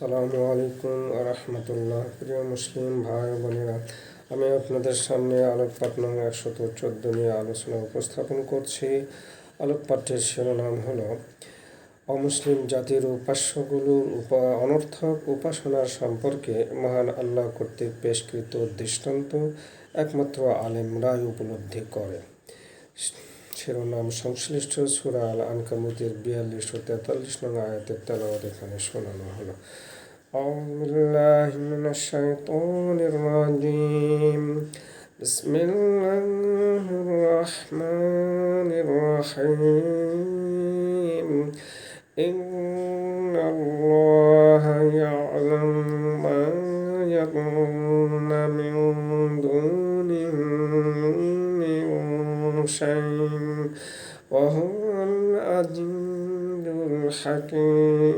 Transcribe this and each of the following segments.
সালামু আলাইকুম রহমতুল্লাহ। প্রিয় মুসলিম ভাই বোনেরা, আমি আপনাদের সামনে আলোকপাঠ নং একশত চোদ্দ নিয়ে আলোচনা উপস্থাপন করছি। আলোকপাঠের শিরোনাম হল, অমুসলিম জাতির উপাস্যগুলোর উপা, অনর্থক উপাসনার সম্পর্কে মহান আল্লাহ কর্তৃক পেশকৃত দৃষ্টান্ত একমাত্র আলেমরাই উপলব্ধি করে। শিরোনাম সংশ্লিষ্ট সুরা আল আনকামুতের বিয়াল্লিশ ও তেতাল্লিশ নং আয়াতের তেলাওয়াত এখানে শোনানো হলো أعوذ بالله من الشيطان الرجيم بسم الله الرحمن الرحيم إن الله يعلم ما يدعون من دونه من شيء العزيز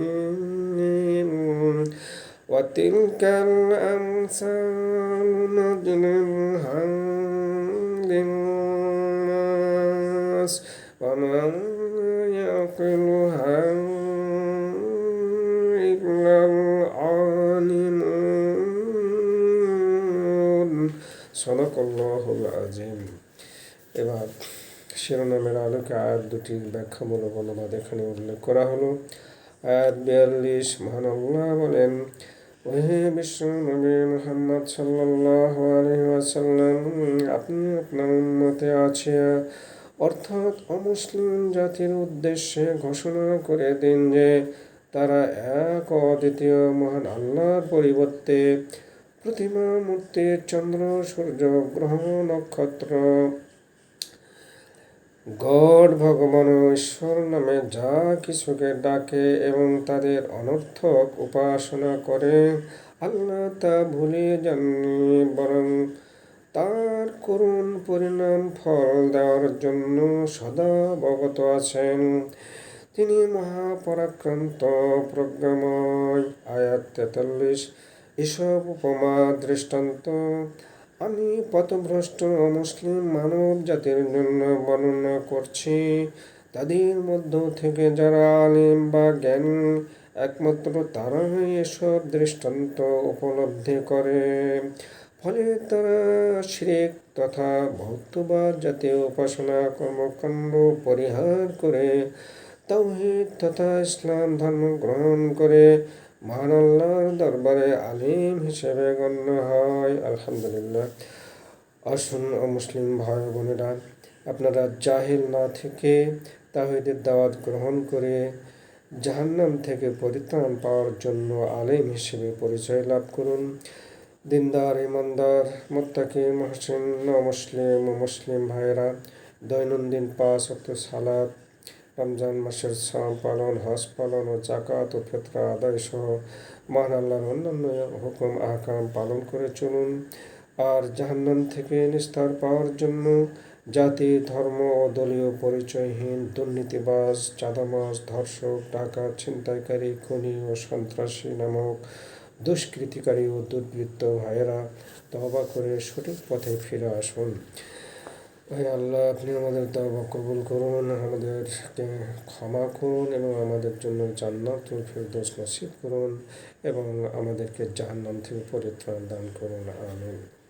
الحكيم وتلك الأمثال نضربها للناس وما يعقلها إلا العالمون صدق الله العظيم এবার শিরোনামের আলোকে আয়াত দুটির ব্যাখ্যামূলক অনুবাদ এখানে উল্লেখ করা হলো। আয়াত বিয়াল্লিশ মহান আল্লাহ বলেন, ওহে বিশ্ব নবী মোহাম্মদ সাল্লাহ আলহিহাসাল্লাম আপনি আপনার উন্মতে আছে। অর্থাৎ অমুসলিম জাতির উদ্দেশ্যে ঘোষণা করে দিন যে, তারা এক অদ্বিতীয় মহান আল্লাহর পরিবর্তে প্রতিমা, মূর্তি, চন্দ্র, সূর্য, গ্রহ, নক্ষত্র গড ভগবান ঈশ্বর নামে যা কিছুকে ডাকে এবং তাদের অনর্থক উপাসনা করে, আল্লাহ তা ভুলিয়ে যাননি, বরং তার করুণ পরিণাম ফল দেওয়ার জন্য সদা অবগত আছেন। তিনি মহাপরাক্রান্ত, প্রজ্ঞাময়, আয়াত তেতাল্লিশ, এসব উপমা দৃষ্টান্ত। আমি পথভ্রষ্ট মুসলিম মানব জাতির জন্য বর্ণনা করছি। তাদের মধ্য থেকে যারা আলিম বা জ্ঞান একমাত্র তারাই এসব দৃষ্টান্ত উপলব্ধি করে। ফলে তারা শ্রেক তথা ভক্তবাদ জাতীয় উপাসনা কর্মকাণ্ড পরিহার করে তৌহিদ তথা ইসলাম ধর্ম গ্রহণ করে মহান আল্লাহর দরবারে আলিম হিসেবে গণ্য হয়। আলহামদুলিল্লাহ। আসুন ও মুসলিম ভাই বোনেরা, আপনারা জাহিল না থেকে তাহিদের দাওয়াত গ্রহণ করে জাহান্নাম থেকে পরিত্রাণ পাওয়ার জন্য আলিম হিসেবে পরিচয় লাভ করুন। দিনদার, ইমানদার মোত্তাকি মহসিন মুসলিম ও মুসলিম ভাইয়েরা, দৈনন্দিন পাঁচ অক্ট সালাদ রমজান মাসের সাম পালন, হজ পালন ও জাকাত ও ফেতরা আদায় সহ মহান আল্লাহর অন্যান্য হুকুম, আহকাম পালন করে চলুন। আর জাহান্নাম থেকে নিস্তার পাওয়ার জন্য জাতি, ধর্ম ও দলীয় পরিচয়হীন দুর্নীতিবাজ চাঁদামাজ ধর্ষক, ডাকাত, ছিনতাইকারী, খনি ও সন্ত্রাসী নামক দুষ্কৃতিকারী ও দুর্বৃত্ত ভাইয়েরা তবা করে সঠিক পথে ফিরে আসুন। ভাই, আল্লাহ আপনি আমাদের তবা কবুল করুন আমাদেরকে ক্ষমা করুন এবং আমাদের জন্য জান্নাত ফেরদোস নসিব করুন এবং আমাদেরকে জাহান্নাম থেকে পরিত্রাণ দান করুন, আমিন।